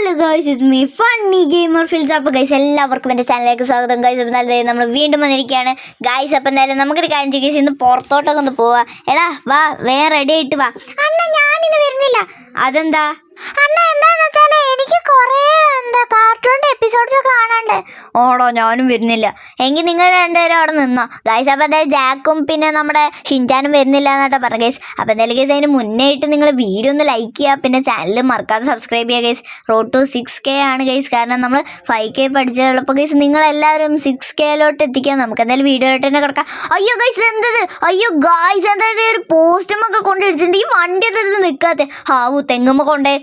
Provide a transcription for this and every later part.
Hello guys is me funny gamer Phils അപ്പോൾ guys എല്ലാവർക്കും എന്റെ ചാനലിലേക്ക് സ്വാഗതം. ഗൈസ് അപ്പോൾ നല്ല നമ്മൾ വീണ്ടും വന്നിരിക്കുകയാണ്. ഗൈസ് അപ്പം എന്തായാലും നമുക്കൊരു കാര്യം ചെയ്യും. ഇന്ന് പുറത്തോട്ടൊക്കെ ഒന്ന് പോവാ. എടാ വാ വേറെ റെഡി ആയിട്ട് വാ. അണ്ണ ഞാനിന്ന് വരുന്നില്ല. അതെന്താ? അണ്ണ എന്താന്ന് വെച്ചാൽ എനിക്ക് കുറേ എന്താ കാർട്ടൂണിന്റെ എപ്പിസോഡ്സ് കാണാണ്ട് ഓടോ ഞാനും വരുന്നില്ല. എങ്കിൽ നിങ്ങൾ രണ്ടുപേരും അവിടെ നിന്നോ. ഗൈസ് അപ്പോൾ എന്തായാലും ജാക്കും പിന്നെ നമ്മുടെ ഷിൻചാനും വരുന്നില്ല എന്നാട്ടോ പറഞ്ഞു ഗൈസ് അപ്പോൾ എന്തായാലും ഗൈസ് അതിന് മുന്നേ ആയിട്ട് നിങ്ങൾ വീഡിയോ ഒന്ന് ലൈക്ക് ചെയ്യുക. പിന്നെ ചാനൽ മറക്കാതെ സബ്സ്ക്രൈബ് ചെയ്യുക guys road to six K ആണ് ഗൈസ് കാരണം നമ്മൾ ഫൈവ് കെ പഠിച്ചതുള്ളപ്പോൾ ഗൈസ് നിങ്ങളെല്ലാവരും സിക്സ് കെയിലോട്ട് എത്തിക്കാൻ നമുക്ക് എന്തായാലും വീഡിയോയിലോട്ട് തന്നെ കിടക്കാം. അയ്യോ ഗൈസ് എന്തത് അയ്യോ ഗൈസ് എന്തായത് ഒരു പോസ്റ്റും ഒക്കെ കൊണ്ട് ഇടിച്ചിട്ടുണ്ട്. ഈ വണ്ടി എന്തത് നിൽക്കാത്തെ ഹാവു തെങ്ങുമ്മ കൊണ്ടേ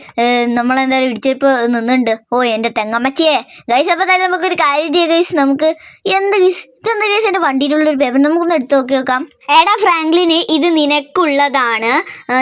നമ്മളെന്തായാലും നിന്നുണ്ട്. ഓ എന്റെ തെങ്ങമ്മച്ചിയെ. ഗൈസ് അപ്പോൾ തന്നെ നമുക്കൊരു കാര്യം ചെയ്യാം. ഗൈസ് നമുക്ക് എന്ത് ഗൈസ് ഇതെന്താ കേസ് എന്റെ വണ്ടിയിലുള്ള ഒരു പേപ്പർ നമുക്കൊന്ന് എടുത്ത് നോക്കി നോക്കാം. എടാ ഫ്രാങ്ക്ലിന് ഇത് നിനക്കുള്ളതാണ്.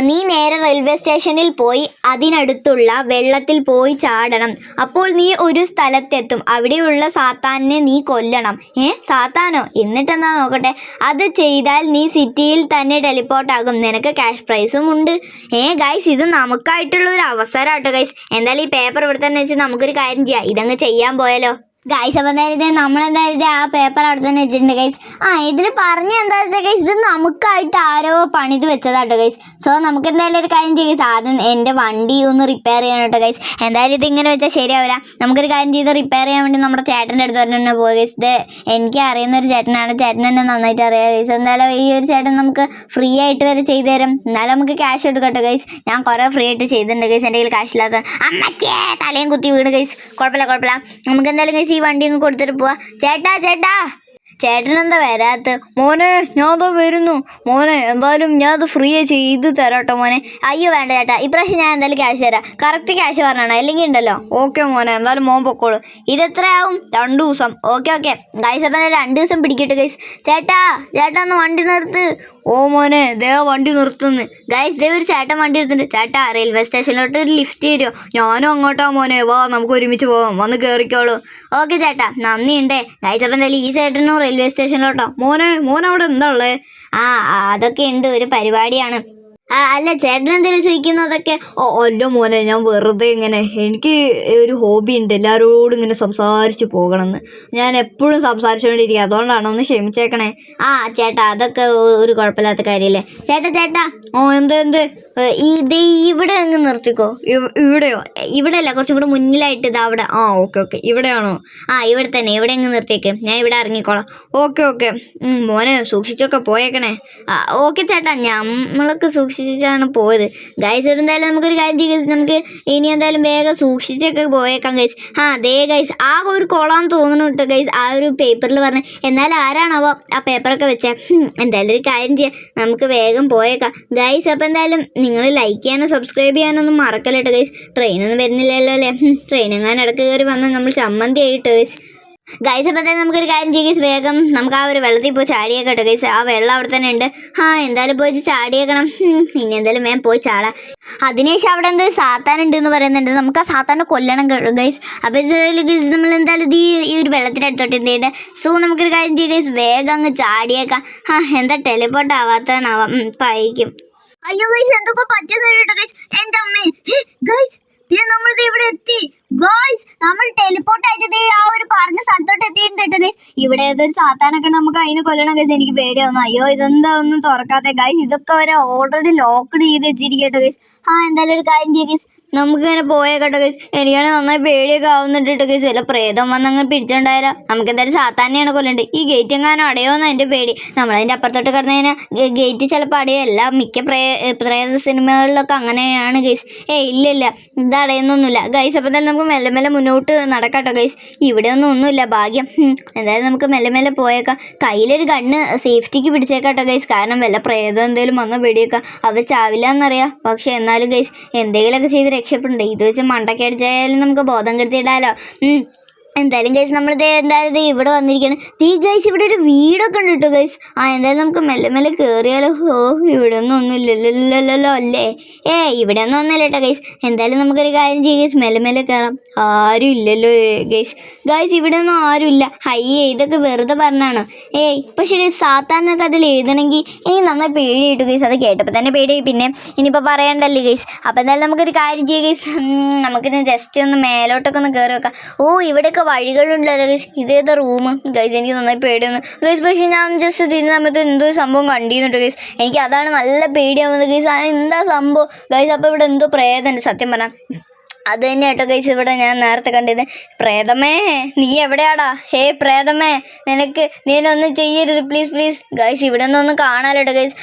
നീ നേരെ റെയിൽവേ സ്റ്റേഷനിൽ പോയി അതിനടുത്തുള്ള വെള്ളത്തിൽ പോയി ചാടണം. അപ്പോൾ നീ ഒരു സ്ഥലത്തെത്തും. അവിടെയുള്ള സാത്താനെ നീ കൊല്ലണം. ഏ സാത്താനോ? എന്നിട്ടെന്നാ നോക്കട്ടെ? അത് ചെയ്താൽ നീ സിറ്റിയിൽ തന്നെ ടെലിപ്പോർട്ടാകും നിനക്ക് ക്യാഷ് പ്രൈസും ഉണ്ട്. ഏ ഗൈസ് ഇത് നമുക്കായിട്ടുള്ള ഒരു അവസരം കേട്ടോ ഗൈസ് എന്തായാലും ഈ പേപ്പർ ഇവിടെ തന്നെ വെച്ച് നമുക്കൊരു കാര്യം ചെയ്യാം. ഇതങ്ങ് ചെയ്യാൻ പോയാലോ? ഗൈസ് അപ്പം എന്തായാലും നമ്മളെന്തായാലും ആ പേപ്പർ അവിടെ തന്നെ വെച്ചിട്ടുണ്ട് ഗൈസ് ആ ഇതിൽ പറഞ്ഞ എന്താ വെച്ചാൽ ഗൈസ് ഇത് നമുക്കായിട്ട് ആരോ പണിത് വെച്ചതാട്ടോ ഗൈസ് സോ നമുക്ക് എന്തായാലും ഒരു കാര്യം ചെയ്യും ആദ്യം എന്റെ വണ്ടി ഒന്ന് റിപ്പയർ ചെയ്യണം കേട്ടോ ഗൈസ് എന്തായാലും ഇതിങ്ങനെ വെച്ചാൽ ശരിയാവില്ല. നമുക്കൊരു കാര്യം ചെയ്ത് റിപ്പയർ ചെയ്യാൻ വേണ്ടി നമ്മുടെ ചേട്ടന്റെ അടുത്ത് തന്നെ പോകുക ഗൈസ് ഇത് എനിക്ക് അറിയുന്ന ഒരു ചേട്ടനാണ്. ചേട്ടൻ എന്നെ നന്നായിട്ട് അറിയാം ഗൈസ് എന്തായാലും ഈ ഒരു ചേട്ടൻ നമുക്ക് ഫ്രീ ആയിട്ട് വരെ ചെയ്തു തരും. എന്നാലും നമുക്ക് ക്യാഷ് എടുക്കട്ടെ ഗൈസ് ഞാൻ കുറേ ഫ്രീ ആയിട്ട് ചെയ്തിട്ടുണ്ട് ഗൈസ് എന്റെ കയ്യിൽ കാശില്ലാത്ത അമ്മച്ചേ തലയും കുത്തി വീണ് ഗൈസ് കുഴപ്പമില്ല കുഴപ്പമില്ല. നമുക്ക് എന്തായാലും ഗൈസ് ഈ വണ്ടി അങ്ങ് കൊടുത്തിട്ട് പോവാ. ചേട്ടാ ചേട്ടാ. ചേട്ടനെന്താ വരാത്ത? മോനെ ഞാൻ വരുന്നു. മോനെ എന്തായാലും ഞാൻ അത് ഫ്രീ ചെയ്ത് തരാട്ടോ മോനെ. അയ്യോ വേണ്ട ചേട്ടാ. ഇപ്രാവശ്യം ഞാൻ എന്തായാലും ക്യാഷ് തരാം. കറക്റ്റ് ക്യാഷ് പറഞ്ഞാണോ? അല്ലെങ്കിൽ ഉണ്ടല്ലോ. ഓക്കെ മോനെ എന്തായാലും മോൻ പൊക്കോളൂ. ഇത് എത്രയാവും രണ്ട് ദിവസം. ഓക്കെ ഓക്കെ ഗൈസ് അപ്പം എന്തായാലും രണ്ട് ദിവസം പിടിക്കട്ടെ ഗൈസ് ചേട്ടാ ചേട്ടാ ഒന്ന് വണ്ടി നിർത്ത്. ഓ മോനെ ദേ വണ്ടി നിർത്തുന്നു. ഗൈസ് ദേ ഒരു ചേട്ടൻ വണ്ടി എടുത്തിട്ടുണ്ട്. ചേട്ടാ റെയിൽവേ സ്റ്റേഷനിലോട്ട് ഒരു ലിഫ്റ്റ് തരുമോ ഞാനും അങ്ങോട്ടാ മോനെ. വാ നമുക്ക് ഒരുമിച്ച് പോവാം. വന്ന് കയറിക്കോളൂ ഓക്കെ ചേട്ടാ നന്ദിയുണ്ടേ. ഗൈസ് അപ്പം എന്തായാലും ഈ ചേട്ടനും റെയിൽവേ സ്റ്റേഷനിലോട്ടോ മോനെ മോൻ അവിടെ എന്താ ഉള്ളത് ആ അതൊക്കെ ഉണ്ട്. ഒരു പരിപാടിയാണ്. അല്ല ചേട്ടൻ എന്തെങ്കിലും ചോദിക്കുന്നതൊക്കെ? ഓ അല്ല മോനെ ഞാൻ വെറുതെ ഇങ്ങനെ എനിക്ക് ഒരു ഹോബി ഉണ്ട് എല്ലാവരോടും ഇങ്ങനെ സംസാരിച്ച് പോകണമെന്ന്. ഞാൻ എപ്പോഴും സംസാരിച്ചുകൊണ്ടിരിക്കുക അതുകൊണ്ടാണ് ഒന്ന് ക്ഷമിച്ചേക്കണേ. ആ ചേട്ടാ അതൊക്കെ ഒരു കുഴപ്പമില്ലാത്ത കാര്യമല്ലേ ചേട്ടാ ചേട്ടാ ഓ എന്ത് എന്ത്? ഇത് ഇവിടെ അങ്ങ് നിർത്തിക്കോ. ഇവ- ഇവിടെയോ? ഇവിടെ അല്ല കുറച്ചും കൂടെ മുന്നിലായിട്ട് ഇതാ അവിടെ. ആ ഓക്കെ ഓക്കെ ഇവിടെയാണോ? ആ ഇവിടെ തന്നെ ഇവിടെ അങ്ങ് നിർത്തിയേക്ക്. ഞാൻ ഇവിടെ ഇറങ്ങിക്കോളാം. Okay okay. മോനെ സൂക്ഷിച്ചൊക്കെ പോയേക്കണേ. ആ ഓക്കെ ചേട്ടാ നമ്മളൊക്കെ സൂക്ഷിച്ചാണ് പോയത്. ഗൈസ് എന്തായാലും നമുക്കൊരു കാര്യം ചെയ്യാം. നമുക്ക് ഇനി എന്തായാലും വേഗം സൂക്ഷിച്ചൊക്കെ പോയേക്കാം ഗൈസ് ആ അതേ ഗൈസ് ആ ഒരു കോളാന്ന് തോന്നുന്നു കേട്ടോ ഗൈസ് ആ ഒരു പേപ്പറിൽ പറഞ്ഞ് എന്നാൽ ആരാണാവോ ആ പേപ്പറൊക്കെ വെച്ചേ? ഹും, എന്തായാലും ഒരു കാര്യം ചെയ്യാം. നമുക്ക് വേഗം പോയേക്കാം. ഗൈസ് അപ്പോൾ എന്തായാലും നിങ്ങൾ ലൈക്ക് ചെയ്യാനും സബ്സ്ക്രൈബ് ചെയ്യാനൊന്നും മറക്കല്ലേട്ടോ ഗൈസ് ട്രെയിനൊന്നും വരുന്നില്ലല്ലോ അല്ലേ? ട്രെയിൻ എങ്ങാനും ഇടയ്ക്ക് കയറി വന്നാൽ നമ്മൾ ചമ്മന്തി ആയിട്ട് ഗൈസ് ഗൈസ് അപ്പം തന്നെ നമുക്കൊരു കാര്യം ചെയ്യും ഗൈസ് വേഗം നമുക്ക് ആ ഒരു വെള്ളത്തിൽ പോയി ചാടിയേക്കാം കേട്ടോ ഗൈസ് ആ വെള്ളം അവിടെ തന്നെ ഉണ്ട്. ആ എന്തായാലും പോയി ചാടിയേക്കണം. ഇനി എന്തായാലും വേഗം പോയി ചാടാം. അതിനുശേഷം അവിടെ എന്തോ സാത്താൻ ഉണ്ട് എന്ന് പറയുന്നുണ്ട്. നമുക്ക് ആ സാത്താനെ കൊല്ലണം ഗൈസ് അപ്പോൾ ഗൈസ് നമ്മൾ എന്തായാലും ഈ- ഈ ഒരു വെള്ളത്തിന്റെ അടുത്തോട്ട് എന്ത് ചെയ്യണ്ടേ? സോ നമുക്കൊരു കാര്യം ചെയ്യും ഗൈസ് വേഗം അങ്ങ് ചാടിയേക്കാം. ആ എന്താ ടെലിപോർട്ട് ആവാത്തവനാവാം ഇപ്പം ആയിരിക്കും. അയ്യോ ഗൈസ് എന്തൊക്കെ പറ്റുന്നുണ്ട് ഗൈസ് എന്റെ അമ്മേ. ഗൈസ് നമ്മൾ ഇവിടെ എത്തി. ഗൈസ് നമ്മൾ ടെലിപ്പോർട്ട് ആയിട്ട് ആ ഒരു പറഞ്ഞ സ്ഥലത്തോട്ട് എത്തിയിട്ടുണ്ട് ഗൈസ് ഇവിടെ ഏതൊരു സാത്താനൊക്കെ നമുക്ക് അതിനെ കൊല്ലണം ഗൈസ് എനിക്ക് പേടിയാവുന്നു. അയ്യോ ഇതെന്താ ഒന്നും തുറക്കാത്ത? ഗൈസ് ഇതൊക്കെ വരെ ഓൾറെഡി ലോക്ക്ഡ് ചെയ്ത് വെച്ചിരിക്കട്ടോ ഗൈസ് ആ എന്തായാലും ഒരു കാര്യം ചെയ്യ ഗൈസ് നമുക്ക് ഇങ്ങനെ പോയേക്കട്ടെ ഗൈസ് എനിക്കാണ് നന്നായി പേടിയൊക്കെ ആവുന്നുണ്ട് ഗൈസ് വല്ല പ്രേതം വന്നങ്ങ് പിടിച്ചിട്ടുണ്ടായാലോ നമുക്ക് എന്തായാലും സാത്താനെയാണ് കൊല്ലണ്ടത്. ഈ ഗേറ്റ് എങ്ങാനും അടയോന്ന് എന്റെ പേടി. നമ്മളതിന്റെ അപ്പുറത്തോട്ട് കിടന്നു കഴിഞ്ഞാൽ ഗേറ്റ് ചിലപ്പോൾ അടയല്ല മിക്ക പ്രേ പ്രേത സിനിമകളിലൊക്കെ അങ്ങനെയാണ് ഗൈസ് ഏ ഇല്ല ഇല്ല ഇത് അടയുന്നൊന്നുമില്ല. ഗൈസ് അപ്പോൾ എന്തായാലും നമുക്ക് മെല്ലെ മെല്ലെ മുന്നോട്ട് നടക്കാട്ടോ ഗൈസ് ഇവിടെ ഒന്നും ഒന്നുമില്ല. ഭാഗ്യം. എന്തായാലും നമുക്ക് മെല്ലെ മെല്ലെ പോയേക്കാം. കയ്യിലൊരു കണ്ണ് സേഫ്റ്റിക്ക് പിടിച്ചേക്കാട്ടോ ഗൈസ് കാരണം വല്ല പ്രേതം എന്തെങ്കിലും വന്ന് പേടിയേക്കാം അവർ ചാവില്ല എന്നറിയാം പക്ഷേ എന്നാലും ഗൈസ് എന്തെങ്കിലുമൊക്കെ ചെയ്ത് രക്ഷപ്പെടണ്ടേ ഇത് വെച്ച് മണ്ടക്കടിച്ചായാലും നമുക്ക് ബോധം കെടുത്തിയിടാലോ. എന്തായാലും ഗൈസ് നമ്മളിത് എന്തായാലും ഇവിടെ വന്നിരിക്കുകയാണ്. തീ ഗൈസ് ഇവിടെ ഒരു വീടൊക്കെ ഉണ്ട് കേട്ടോ ഗൈസ് ആ എന്തായാലും നമുക്ക് മെല്ലെ മെല്ലെ കയറിയാലോ ഓ ഇവിടെ ഒന്നും ഒന്നുമില്ലല്ലോ അല്ലേ? ഏ ഇവിടെ ഒന്നും ഒന്നുമില്ല കേട്ടോ ഗൈസ് എന്തായാലും നമുക്കൊരു കാര്യം ചെയ്യും ഗൈസ് മെല്ലെ മെല്ലെ കയറാം ആരും ഇല്ലല്ലോ ഗൈസ് ഗൈസ് ഇവിടെ ഒന്നും ആരും ഇല്ല. ഹയ്യേ ഇതൊക്കെ വെറുതെ പറഞ്ഞാണ്? ഏയ് പക്ഷേ ഗൈസ് സാത്താനൊക്കെ അതിൽ എഴുതണമെങ്കിൽ എനിക്ക് നന്നായി പേടിയിട്ടു ഗൈസ് അത് കേട്ടപ്പോൾ തന്നെ പേടിയായി. പിന്നെ ഇനിയിപ്പോൾ പറയണ്ടല്ലേ ഗൈസ് അപ്പോൾ എന്തായാലും നമുക്കൊരു കാര്യം ചെയ്യാം ഗൈസ് നമുക്കിന്ന് ജസ്റ്റ് ഒന്ന് മേലോട്ടൊക്കെ ഒന്ന് കയറി വെക്കാം ഓ ഇവിടെയൊക്കെ അല്ലെങ്കിൽ ഇതേത് റൂം ഗൈസ് എനിക്ക് നന്നായി പേടിയാണ്. ഗൈസ് പക്ഷേ ഞാൻ ജസ്റ്റ് തിരിഞ്ഞ സമയത്ത് എന്തോ സംഭവം കണ്ടിരുന്നുണ്ട് ഗൈസ് എനിക്ക് അതാണ് നല്ല പേടിയാവുന്നത് ഗൈസ് എന്താ സംഭവം? ഗൈസ് അപ്പോൾ ഇവിടെ എന്തോ പ്രേതമുണ്ട് സത്യം പറഞ്ഞാൽ അത് തന്നെ കേട്ടോ ഗൈസ്. ഇവിടെ ഞാൻ നേരത്തെ കണ്ടിരുന്നത് പ്രേതമേ നീ എവിടെയാടാ? ഹേ പ്രേതമേ നിനക്ക് നീനൊന്നും ചെയ്യരുത്. പ്ലീസ് പ്ലീസ് ഗൈസ് ഇവിടെ നിന്നൊന്ന് ഒന്നും കാണാലോ ഗൈസ്.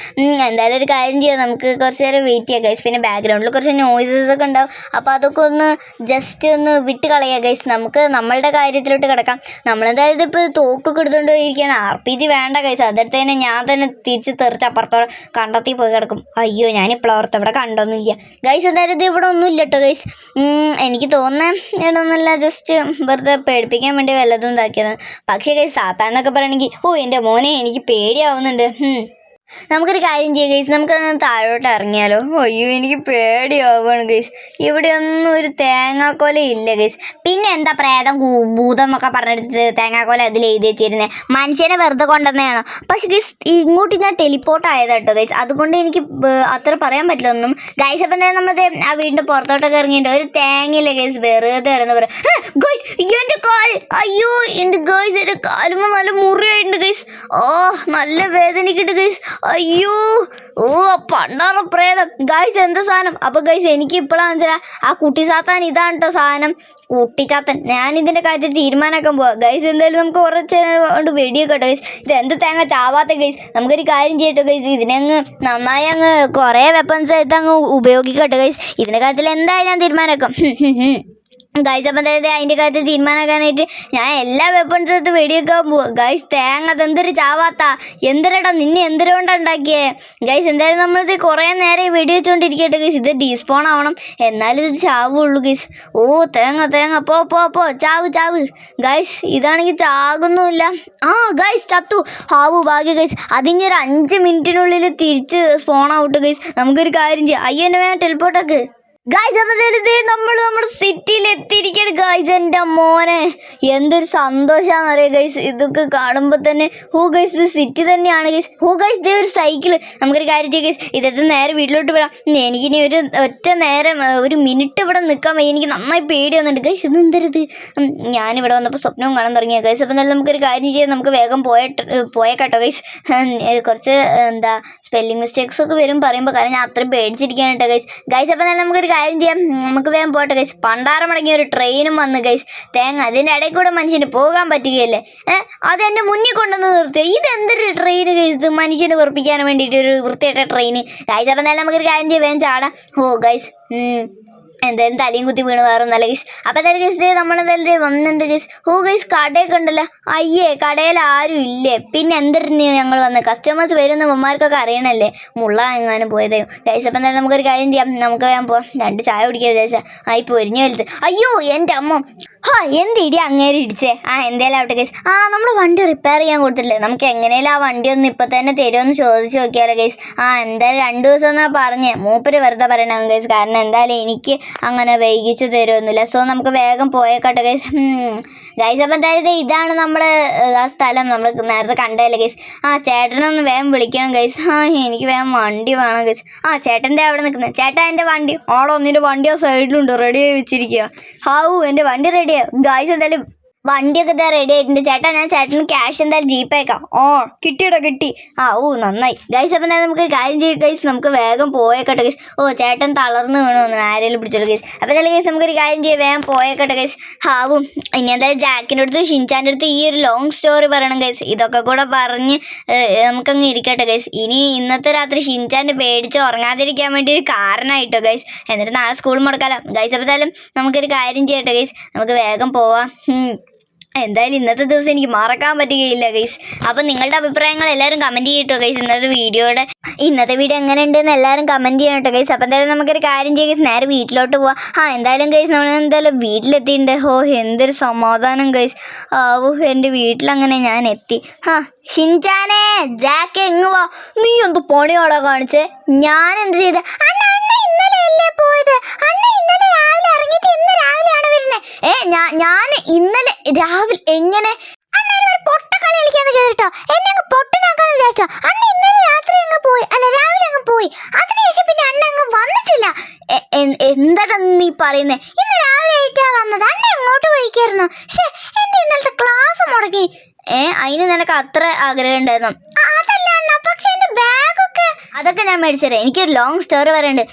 എന്തായാലും ഒരു കാര്യം ചെയ്യാം. നമുക്ക് കുറച്ച് നേരം വെയിറ്റ് ചെയ്യാം ഗൈസ്. പിന്നെ ബാക്ക്ഗ്രൗണ്ടിൽ കുറച്ച് നോയിസസ് ഒക്കെ ഉണ്ടാവും. അപ്പോൾ അതൊക്കെ ഒന്ന് ജസ്റ്റ് ഒന്ന് വിട്ട് കളയാം ഗൈസ്. നമുക്ക് നമ്മളുടെ കാര്യത്തിലോട്ട് കിടക്കാം. നമ്മളെന്തായാലും ഇപ്പോൾ തോക്കൊക്കെ എടുത്തുകൊണ്ട് പോയിരിക്കുകയാണ് ആർ പി ജി വേണ്ട ഗൈസ്. അതെടുത്ത് തന്നെ ഞാൻ തന്നെ തിരിച്ച് തെറിച്ച് അപ്പുറത്തോടെ കണ്ടെത്തി പോയി കിടക്കും. അയ്യോ ഞാനിപ്പോൾ ഓർത്ത് ഇവിടെ കണ്ടൊന്നുമില്ല. ഗൈസ് എന്തായാലും ഇത് ഇവിടെ ഒന്നും ഇല്ല കേട്ടോ ഗൈസ്. എനിക്ക് തോന്നുന്നത് ഇടൊന്നുമല്ല ജസ്റ്റ് വെറുതെ പേടിപ്പിക്കാൻ വേണ്ടി വല്ലതും ഇതാക്കിയത് പക്ഷേ സാത്താൻ എന്നൊക്കെ പറയണമെങ്കിൽ ഓ എന്റെ മോനെ എനിക്ക് പേടിയാവുന്നുണ്ട്. നമുക്കൊരു കാര്യം ചെയ്യാം ഗൈസ്. നമുക്ക് താഴോട്ട് ഇറങ്ങിയാലോ? അയ്യോ എനിക്ക് പേടിയാവുകയാണ് ഗൈസ്. ഇവിടെ ഒന്നും ഒരു തേങ്ങാക്കോല ഇല്ല ഗൈസ്. പിന്നെ എന്താ പ്രേതം ഭൂതം എന്നൊക്കെ പറഞ്ഞിട്ട് തേങ്ങാക്കോല അതിൽ എഴുതി വെച്ചിരുന്നത് മനുഷ്യനെ വെറുതെ കൊണ്ടുവന്നതാണോ? പക്ഷെ ഗൈസ് ഇങ്ങോട്ട് ഞാൻ ടെലിപ്പോർട്ട് ആയതാട്ടോ ഗൈസ്. അതുകൊണ്ട് എനിക്ക് അത്ര പറയാൻ പറ്റില്ല ഒന്നും ഗൈസ് അപ്പം തന്നെ നമ്മൾ ആ വീടിന്റെ പുറത്തോട്ടൊക്കെ ഇറങ്ങിയിട്ട് ഒരു തേങ്ങയില്ല ഗൈസ്? വെറുതെ വരുന്ന പറയാം. കാൽ അയ്യോ എന്റെ നല്ല മുറിയായിട്ടുണ്ട് ഗൈസ്. ഓ നല്ല വേദനയ്ക്കുണ്ട് ഗൈസ്. അയ്യോ. ഓ പണ്ടാറ പ്രേതം. ഗൈസ് എന്ത് സാധനം? അപ്പോൾ ഗൈസ് എനിക്ക് ഇപ്പോഴാണ് മനസ്സിലാ ആ കുട്ടി സാത്താൻ ഇതാണ് കേട്ടോ സാധനം. കുട്ടിച്ചാത്തൻ ഞാൻ ഇതിന്റെ കാര്യത്തിൽ തീരുമാനമാക്കാൻ പോവാം. ഗൈസ് എന്തായാലും നമുക്ക് കുറച്ച് കൊണ്ട് വെടിയൊക്കെ കേട്ടോ ഗൈസ് ഇത് എന്ത് തേങ്ങ ചാവാത്ത ഗൈസ് നമുക്കൊരു കാര്യം ചെയ്യട്ടോ ഗൈസ് ഇതിനങ്ങ് നന്നായി അങ്ങ് കുറേ വെപ്പൺസ് ആയിട്ട് അങ്ങ് ഉപയോഗിക്കട്ടെ ഗൈസ് ഇതിന്റെ കാര്യത്തിൽ എന്തായാലും ഞാൻ തീരുമാനമാക്കാം. ഗൈസ് അപ്പം അതായത് അതിന്റെ കാര്യത്തിൽ തീരുമാനമാക്കാനായിട്ട് ഞാൻ എല്ലാ വെപ്പൺസ് എടുത്ത് വെടിവെക്കാൻ പോവാം. ഗൈസ് തേങ്ങ അതെന്തൊരു ചാവാത്ത എന്തരടാ നിന്നെ എന്തിനുകൊണ്ടാണ് ഉണ്ടാക്കിയേ? ഗൈസ് എന്തായാലും നമ്മളിത് കുറേ നേരം വെടി വെച്ചുകൊണ്ടിരിക്കട്ടെ ഗൈസ് ഇത് ഡീസ്പോൺ ആവണം. എന്നാലും ഇത് ചാവുള്ളൂ ഗൈസ് ഓ തേങ്ങ തേങ്ങ. പോ പോ പോ. ചാവ് ചാവ്. ഗൈസ് ഇതാണെങ്കിൽ ചാകുന്നുമില്ല. ആ ഗൈസ് ചത്തു. ഹാവു ഭാഗ്യ ഗൈസ് അതിന്റെ ഒരു അഞ്ച് മിനിറ്റിനുള്ളിൽ തിരിച്ച് സ്പോൺ ഔട്ട് ഗൈസ് നമുക്കൊരു കാര്യം ചെയ്യാം. അയ്യോ എന്നെ വേണം ടെലിപ്പോർട്ടാക്ക് ഗായ്സ് നമ്മൾ നമ്മുടെ സിറ്റിയിൽ എത്തിയിരിക്കുകയാണ് ഗായ്സ് എന്റെ മോനെ എന്തൊരു സന്തോഷമാണെന്ന് അറിയാം ഗൈസ് ഇതൊക്കെ കാണുമ്പോൾ തന്നെ ഹൂ ഗൈസ് സിറ്റി തന്നെയാണ് ഗൈസ് ഹൂ ഗൈസ് ഇതേ ഒരു സൈക്കിൾ നമുക്കൊരു കാര്യം ചെയ്യാം ഗൈസ് ഇതൊക്കെ നേരെ വീട്ടിലോട്ട് വിടാം. എനിക്കിനി ഒരു ഒറ്റ നേരം ഒരു മിനിറ്റ് ഇവിടെ നിൽക്കാൻ വയ്യ. എനിക്ക് നന്നായി പേടി വന്നിട്ട് ഗൈസ് ഇത് എന്തരുത് ഞാനിവിടെ വന്നപ്പോൾ സ്വപ്നവും കാണാൻ തുടങ്ങിയ ഗൈസ് അപ്പം എന്തായാലും നമുക്കൊരു കാര്യം ചെയ്യാം. നമുക്ക് വേഗം പോയ പോയേക്കാട്ടോ ഗൈസ് കുറച്ച് എന്താ സ്പെല്ലിംഗ് മിസ്റ്റേക്സ് ഒക്കെ വരും പറയുമ്പോൾ കാരണം ഞാൻ അത്രയും പേടിച്ചിരിക്കാനായിട്ടോ ഗൈസ് ഗൈസ് അപ്പം തന്നെ നമുക്കൊരു കാര്യം ചെയ്യാം. നമുക്ക് വേഗം പോട്ടെ ഗൈസ് പണ്ടാറം മടങ്ങിയ ഒരു ട്രെയിനും വന്ന് ഗൈസ് തേങ്ങ അതിന്റെ ഇടയിൽ കൂടെ മനുഷ്യന് പോകാൻ പറ്റുകയല്ലേ. ഏഹ് അതെന്റെ മുന്നിൽ കൊണ്ടുവന്ന് നിർത്തുക ഇതെന്തൊരു ട്രെയിൻ ഗൈസ് ഇത് മനുഷ്യനെ വെറുപ്പിക്കാൻ വേണ്ടിയിട്ട് ഒരു വൃത്തിയായിട്ട ട്രെയിൻ ഗൈസ് അപ്പം തന്നെ നമുക്കൊരു കാര്യം ചെയ്യാം. വേഗം ചാടാം. ഓ ഗൈസ് എന്തായാലും തലയും കുത്തി വീണ് വേറെ ഒന്നല്ല ഗൈസ് അപ്പോൾ തന്നെ ഗൈസ് നമ്മളെന്തായാലും ദേ വന്നിട്ടുണ്ട് ഗൈസ് ഹൂ ഗൈസ് കടയൊക്കെ ഉണ്ടല്ലോ. അയ്യേ കടയിൽ ആരും ഇല്ലേ? പിന്നെ എന്തിരുന്നു ഞങ്ങൾ വന്ന്? കസ്റ്റമേഴ്സ് വരുന്ന ഉമ്മമാർക്കൊക്കെ അറിയണല്ലേ? മുള്ള എങ്ങാനും പോയതേ. ഗൈസ് അപ്പം എന്തായാലും നമുക്കൊരു കാര്യം ചെയ്യാം. നമുക്ക് വേഗം പോവാം. രണ്ട് ചായ കുടിക്കാൻ വിചാരിച്ചാൽ ആ ഇപ്പോൾ വലുത്. അയ്യോ എന്റെ അമ്മ. ഹാ എന്ത് ഇടി അങ്ങേര് ഇടിച്ചേ? ആ എന്തേലും ആവട്ടെ ഗൈസ് ആ നമ്മൾ വണ്ടി റിപ്പയർ ചെയ്യാൻ കൊടുത്തില്ലേ നമുക്ക് എങ്ങനെയാലും ആ വണ്ടി ഒന്ന് ഇപ്പം തന്നെ തരുമെന്ന് ചോദിച്ചു നോക്കിയാലോ ഗൈസ് ആ എന്തായാലും രണ്ട് ദിവസം എന്നാ പറഞ്ഞേ? മൂപ്പര് വെറുതെ പറയണം ഗൈസ് കാരണം എന്തായാലും എനിക്ക് അങ്ങനെ വൈകിച്ച് തരുമൊന്നുമില്ല സോ നമുക്ക് വേഗം പോയേക്കട്ടെ ഗൈസ് ഗൈസ് അപ്പം എന്തായാലും ഇതാണ് നമ്മുടെ ആ സ്ഥലം. നമ്മൾ നേരത്തെ കണ്ടതല്ലേ ഗൈസ് ആ ചേട്ടനൊന്ന് വേഗം വിളിക്കണം ഗൈസ് ആ എനിക്ക് വേഗം വണ്ടി വേണം ഗൈസ് ആ ചേട്ടന്റെ അവിടെ നിൽക്കുന്നത് ചേട്ടാ എന്റെ വണ്ടി. ഓളോ ഒന്നിന്റെ വണ്ടി ആ സൈഡിലുണ്ട് റെഡി ആയി വെച്ചിരിക്കുക ഹാവു എന്റെ വണ്ടി റെഡിയാ ഗൈസ് എന്തായാലും വണ്ടിയൊക്കെ ഇതാ റെഡി ആയിട്ടുണ്ട്. ചേട്ടാ ഞാൻ ചേട്ടന് ക്യാഷ് എന്തായാലും ജീപ്പ് അയക്കാം ഓ കിട്ടിയിടോ കിട്ടി. ആ ഓ നന്നായി. ഗൈസ് അപ്പം തന്നെ നമുക്ക് കാര്യം ചെയ്യും ഗൈസ് നമുക്ക് വേഗം പോയേക്കട്ടെ ഗൈസ് ഓ ചേട്ടൻ തളർന്ന് വീണു ആരെങ്കിലും പിടിച്ചോളൂ ഗൈസ് അപ്പം എന്തായാലും ഗൈസ് നമുക്കൊരു കാര്യം ചെയ്യാം വേഗം പോയേക്കട്ടെ ഗൈസ് ഹാവും ഇനി എന്തായാലും ജാക്കിന്റെ അടുത്ത് ഷിൻചാന്റെ അടുത്ത് ഈ ഒരു ലോങ് സ്റ്റോറി പറയണം ഗൈസ് ഇതൊക്കെ കൂടെ പറഞ്ഞ് നമുക്കങ്ങ് ഇരിക്കട്ടെ ഗൈസ് ഇനി ഇന്നത്തെ രാത്രി ഷിൻചാന്റെ പേടിച്ച് ഉറങ്ങാതിരിക്കാൻ വേണ്ടി ഒരു കാരണമായിട്ടോ ഗൈസ് എന്നിട്ട് നാളെ സ്കൂൾ മുടക്കാലോ. ഗൈസ് അപ്പം എന്തായാലും നമുക്കൊരു കാര്യം ചെയ്യട്ടെ ഗൈസ് നമുക്ക് വേഗം പോവാം. എന്തായാലും ഇന്നത്തെ ദിവസം എനിക്ക് മറക്കാൻ പറ്റുകയില്ല ഗൈസ് അപ്പം നിങ്ങളുടെ അഭിപ്രായങ്ങൾ എല്ലാവരും കമന്റ് ചെയ്യട്ടോ ഗൈസ് ഇന്നത്തെ വീഡിയോയുടെ ഇന്നത്തെ വീഡിയോ എങ്ങനെ ഉണ്ടെന്ന് എല്ലാവരും കമന്റ് ചെയ്യണം കേട്ടോ ഗൈസ് അപ്പം എന്തായാലും നമുക്കൊരു കാര്യം ചെയ്യാം ഗൈസ് നേരെ വീട്ടിലോട്ട് പോവാം. ആ എന്തായാലും ഗൈസ് നമ്മൾ എന്തായാലും വീട്ടിലെത്തിയിട്ടുണ്ട്. ഹോ എന്തൊരു സമാധാനം ഗൈസ് ഓ എന്റെ വീട്ടിലങ്ങനെ ഞാൻ എത്തി. ആ ഷിൻചാനെ ജാക്ക് എങ്ങ് വാ. നീ എന്ത് പണിയോടാ കാണിച്ചേ? ഞാൻ എന്ത് ചെയ്ത്? ഇന്നലെ അല്ലേ പോയത്? അണ്ണ ഇന്നലെ ഇറങ്ങിയിട്ട് ഇന്ന് രാവിലെയാണ് വരുന്നത് ഏ ഞാൻ ഞാൻ ഇന്നലെ രാവിലെ എങ്ങനെ? അന്നേരം ഒരു പൊട്ടക്കളി കളിക്കാന്ന് കേട്ടോ എന്നെ അങ്ങ് പൊട്ടനാക്കാന്ന് വിചാരിച്ചോ? അണ്ണ ഇന്നലെ രാത്രി അങ്ങ് പോയി. അല്ല രാവിലെ അങ്ങ് പോയി. അതിനുശേഷം പിന്നെ അണ്ണ അങ്ങ് വന്നിട്ടില്ല. എന്താടാ നീ പറയുന്നേ? ഇന്ന് രാവിലെ ആയിട്ടാ വന്നത്. അണ്ണ എങ്ങോട്ട് പോയിക്കായിരുന്നു? ഷേ എന്റെ ഇന്നലത്തെ ക്ലാസ് മുടങ്ങി. ഏ അതിന് നിനക്ക് അത്ര ആഗ്രഹം ഉണ്ടായിരുന്നു? അതല്ല അണ്ണ പക്ഷെ എന്റെ ബാഗൊക്കെ അതൊക്കെ ഞാൻ മേടിച്ചത് എനിക്കൊരു ലോങ് സ്റ്റോറി പറയാനുണ്ട്.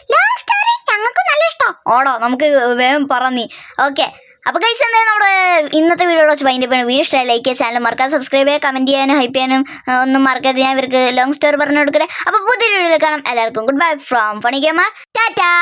ഇഷ്ടം ഓടോ നമുക്ക് വേഗം പറ നീ. ഓക്കെ അപ്പൊ കഴിച്ച് എന്തായാലും നമ്മുടെ ഇന്നത്തെ വീഡിയോ വെച്ച് ഭയങ്കര വീഡിയോ ഇഷ്ടമായി ലൈക്ക് ചെയ്യുക ചാനൽ മറക്കാതെ സബ്സ്ക്രൈബ് ചെയ്യുക കമന്റ് ചെയ്യാനും ഹൈപ്പ് ചെയ്യാനും ഒന്നും മറക്കാതെ ഞാൻ ഇവർക്ക് ലോങ് സ്റ്റോറി പറഞ്ഞു കൊടുക്കട്ടെ അപ്പോൾ പുതിയ വീഡിയോ കാണാം. എല്ലാവർക്കും good bye from funny gamer Tata